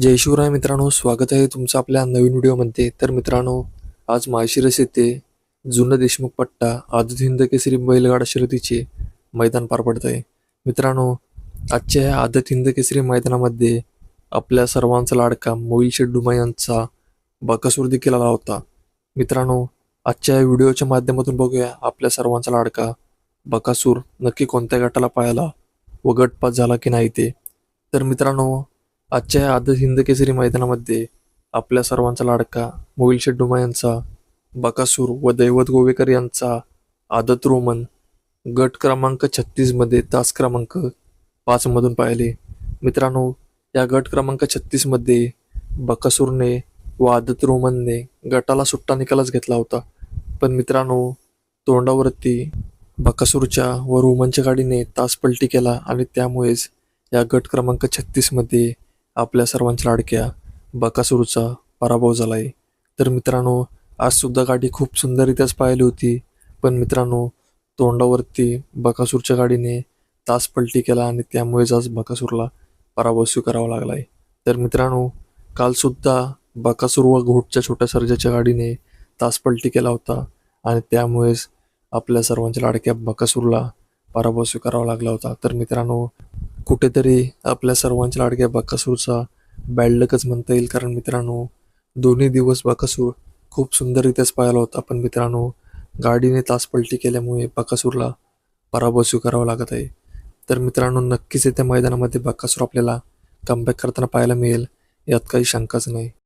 जय शिवराय मित्रांनो स्वागत आहे तुमचं आपल्या नवीन व्हिडिओमध्ये. तर मित्रांनो आज माळशिरस येथे जुनं देशमुख पट्टा आदत हिंद केसरी बैलगाडा शर्यतीचे मैदान पार पडत आहे. मित्रांनो आजच्या या आदत हिंद केसरी मैदानामध्ये आपल्या सर्वांचा लाडका मोईल शेड्डुमा यांचा बकासूर देखील आला होता. मित्रांनो आजच्या या व्हिडिओच्या माध्यमातून बघूया आपल्या सर्वांचा लाडका बकासूर नक्की कोणत्या गटाला पाहायला व गटपात झाला की नाही ते. तर मित्रांनो आजच्या या आदत हिंद केसरी मैदानामध्ये आपल्या सर्वांचा लाडका मोहिल शेड्डुमा यांचा बकासूर व दैवत गोवेकर यांचा आदत रोमन गट क्रमांक छत्तीसमध्ये तास क्रमांक पाचमधून पाहिले. मित्रांनो या गट क्रमांक छत्तीसमध्ये बकासूरने व आदत रोमनने गटाला सुट्टा निकालच घेतला होता. पण मित्रांनो तोंडावरती बकासूरच्या व रोमनच्या गाडीने तास पलटी केला आणि त्यामुळेच या गट क्रमांक छत्तीसमध्ये आपल्या सर्वांच्या लाडक्या बकासूरचा पराभव झाला आहे तर मित्रांनो आजसुद्धा गाडी खूप सुंदररित्याच पाहिली होती. पण मित्रांनो तोंडावरती बकासूरच्या गाडीने तास पलटी केला आणि त्यामुळेच आज बकासूरला पराभव स्वीकारावा लागला आहे तर मित्रांनो कालसुद्धा बकासूर व घोटच्या छोट्या सर्जाच्या गाडीने तास पलटी केला होता आणि त्यामुळेच आपल्या सर्वांच्या लाडक्या बकासूरला पराभव स्वीकारावा लागला होता. तर मित्रांनो कुठेतरी आपल्या सर्वांच्या लाडक्या बकासूरचा बॅडलकच म्हणता येईल. कारण मित्रांनो दोन्ही दिवस बाकासूर खूप सुंदररित्याच पाहिला होता. पण मित्रांनो गाडीने तासपलटी केल्यामुळे बाकासूरला पराभव स्वीकारावा लागत आहे. तर मित्रांनो नक्कीच येत्या मैदानामध्ये बाकासूर आपल्याला कमबॅक करताना पाहायला मिळेल यात काही शंकाच नाही.